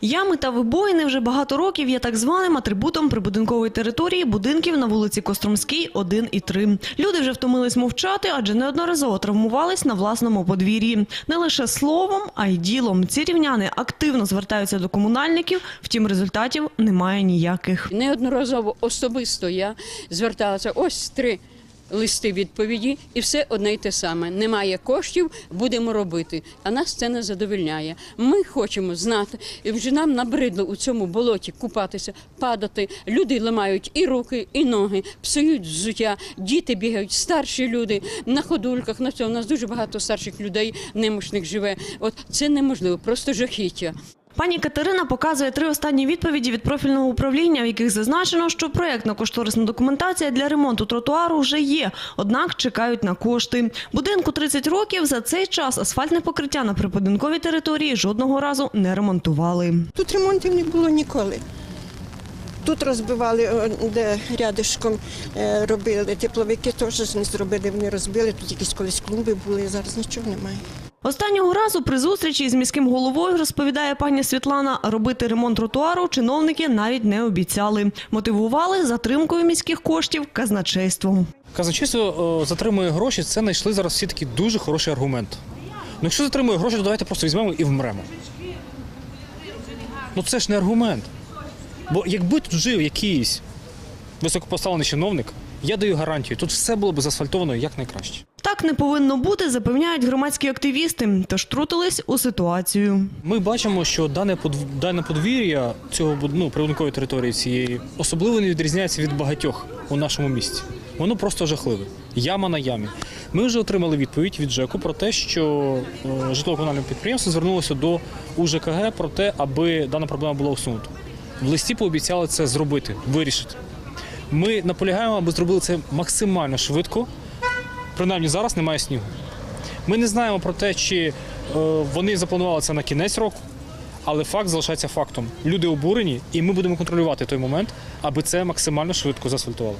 Ями та вибоїни вже багато років є так званим атрибутом прибудинкової території будинків на вулиці Костромській 1 і 3. Люди вже втомились мовчати, адже неодноразово травмувались на власному подвір'ї. Не лише словом, а й ділом. Ці рівняни активно звертаються до комунальників, втім результатів немає ніяких. Неодноразово особисто я зверталася ось три листи відповіді, і все одне й те саме. Немає коштів, будемо робити. А нас це не задовольняє. Ми хочемо знати, і вже нам набридло у цьому болоті купатися, падати. Люди ламають і руки, і ноги, псують взуття, діти бігають, старші люди на ходульках. На цьому у нас дуже багато старших людей немощних живе. От це неможливо, просто жахіття. Пані Катерина показує три останні відповіді від профільного управління, в яких зазначено, що проєктно-кошторисна документація для ремонту тротуару вже є, однак чекають на кошти. Будинку 30 років за цей час асфальтне покриття на прибудинковій території жодного разу не ремонтували. Тут ремонтів не було ніколи. Тут розбивали, де рядишком е, робили. Тепловики теж не зробили, вони розбили. Тут якісь колись клумби були, зараз нічого немає. Останнього разу при зустрічі з міським головою, розповідає пані Світлана, робити ремонт тротуару чиновники навіть не обіцяли. Мотивували затримкою міських коштів казначейством. Казначейство е, затримує гроші, це знайшли зараз всі такі дуже хороший аргумент. Ну, якщо затримує гроші, то давайте просто візьмемо і вмремо. Ну це ж не аргумент. Бо якби тут жив якийсь високопоставлений чиновник, я даю гарантію, тут все було б заасфальтовано якнайкраще. Так не повинно бути, запевняють громадські активісти, тож трутились у ситуацію. Ми бачимо, що дане дане подвір'я цього ну, природникової території цієї особливо не відрізняється від багатьох у нашому місті. Воно просто жахливе. Яма на ямі. Ми вже отримали відповідь від ЖЕКу про те, що е, житлово-комунальне підприємство звернулося до УЖКГ про те, аби дана проблема була усунута. В листі пообіцяли це зробити, вирішити. Ми наполягаємо, аби зробили це максимально швидко. Принаймні зараз немає снігу. Ми не знаємо про те, чи е, вони запланували це на кінець року, але факт залишається фактом. Люди обурені, і ми будемо контролювати той момент, аби це максимально швидко заасфальтували.